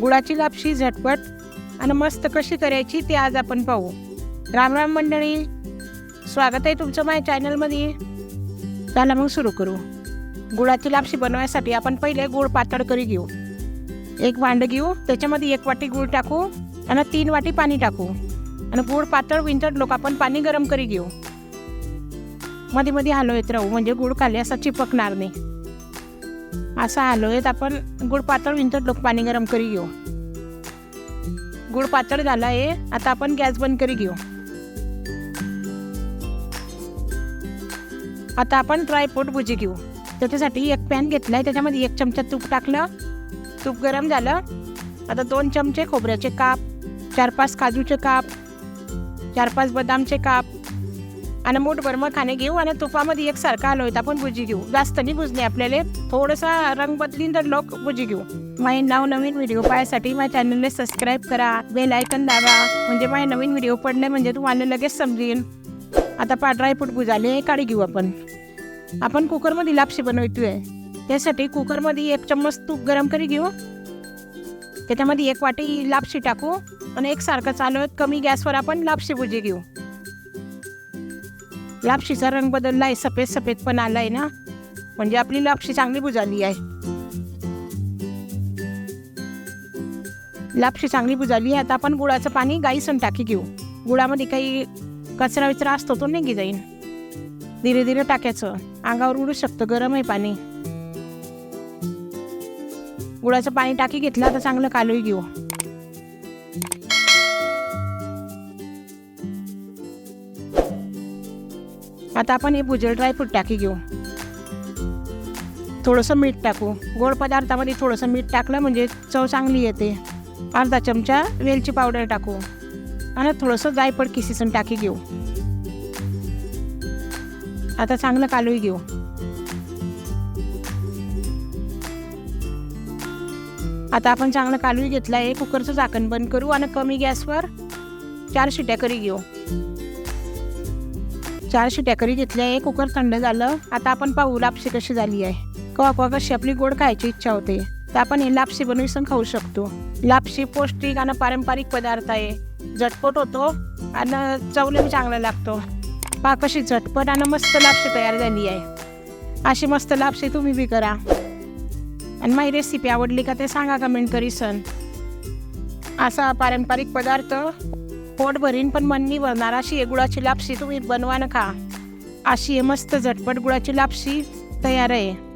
गुळाची लापशी झटपट आणि मस्त कशी करायची ते आज आपण पाहू. राम राम मंडळी. स्वागत आहे तुमचं माझ्या चॅनलमध्ये. चला मग सुरू करू. गुळाची लापशी बनवायसाठी आपण पहिले गुळ पातळ करी घेऊ. एक भांडं घेऊ त्याच्यामध्ये एक वाटी गुळ टाकू आणि तीन वाटी पाणी टाकू. आणि गुळ पातळ विंचट लोक आपण पाणी गरम करी घेऊ. मध्ये मध्ये हलवत राहू म्हणजे गुळ खाली असा चिपकणार नाही. असा आहेत आपण गुळ पातळ विंचट लोक पाणी गरम करी घेऊ. गुळ पातळ झाला आहे आता आपण गॅस बंद करी घेऊ. आता आपण ड्रायफ्रूट भुजी घेऊ. त्याच्यासाठी एक पॅन घेतलाय त्याच्यामध्ये एक चमचा तूप टाकलं. तूप गरम झालं. आता दोन चमचे खोबऱ्याचे काप चार पाच काजूचे काप चार पाच बदामचे काप आणि मूठभर मग खाणे घेऊ आणि तुपामध्ये एकसारखा हलवत आपण भुजी घेऊ. जास्त नाही भुजणे आपल्याला. थोडासा रंग बदलीन तर लोक भुजी घेऊ. माझे नाव नवीन व्हिडिओ पाहायसाठी माझ्या चॅनलला सबस्क्राईब करा. बेल आयकन दाबा. म्हणजे माझे नवीन व्हिडिओ पडले म्हणजे तुम्हाला लगेच समजेल आता पा ड्रायफ्रूट भुजाले काढी घेऊ आपण. आपण कुकरमध्ये लापशी बनवतोय. त्यासाठी कुकरमध्ये एक चम्मच तूप गरम करी घेऊ. त्याच्यामध्ये एक वाटी लापशी टाकू. आणि एकसारखं चालवत कमी गॅसवर आपण लापशी भुजी घेऊ. लापशीचा रंग बदलला आहे सफेद सफेद पण आलाय ना? म्हणजे आपली लापशी चांगली बुजाली आहे. लापशी चांगली बुजाली आहे. आता आपण गुळाचं पाणी गाईसन टाकी घेऊ. गुळामध्ये काही कचरा विचरा असतो तो निघी जाईन. धीरे धीरे टाकायचं. अंगावर उडू शकतं गरम आहे पाणी. गुळाचं पाणी टाकी घेतलं तर चांगलं कालोई घेऊ. आता आपण हे भुजल ड्रायफ्रूट टाकी घेऊ. थोडंसं मीठ टाकू. गोड पदार्थामध्ये थोडंसं मीठ टाकलं म्हणजे चव चांगली येते. अर्धा चमचा वेलची पावडर टाकू. आणि थोडंसं जायफळ किसीसून टाकी घेऊ. आता चांगलं कालवी घेऊ. आता आपण चांगलं कालवी घेतलं आहे. कुकरचं झाकण बंद करू आणि कमी गॅसवर चार शिट्या करी घेऊ. चार शिट्या करी घेतल्या आहे कुकर थंड झालं. आता आपण पाहू लापशी कशी झाली आहे. कवा कवा कशी आपली गोड खायची इच्छा होते. तर आपण हे लापशी बनवून खाऊ शकतो. लापशी पौष्टिक आणि पारंपरिक पदार्थ आहे. झटपट होतो आणि चवले चांगला लागतो. पा कशी झटपट आणि मस्त लापशी तयार झाली आहे. अशी मस्त लापशी तुम्ही बी करा. आणि माझी रेसिपी आवडली का ते सांगा कमेंट करी सन असा पारंपरिक पदार्थ पोट भरीन पण मन नाही भरणार अशी आहे गुळाची लापशी तुम्ही बनवा ना खा. अशी आहे मस्त झटपट गुळाची लापशी तयार आहे.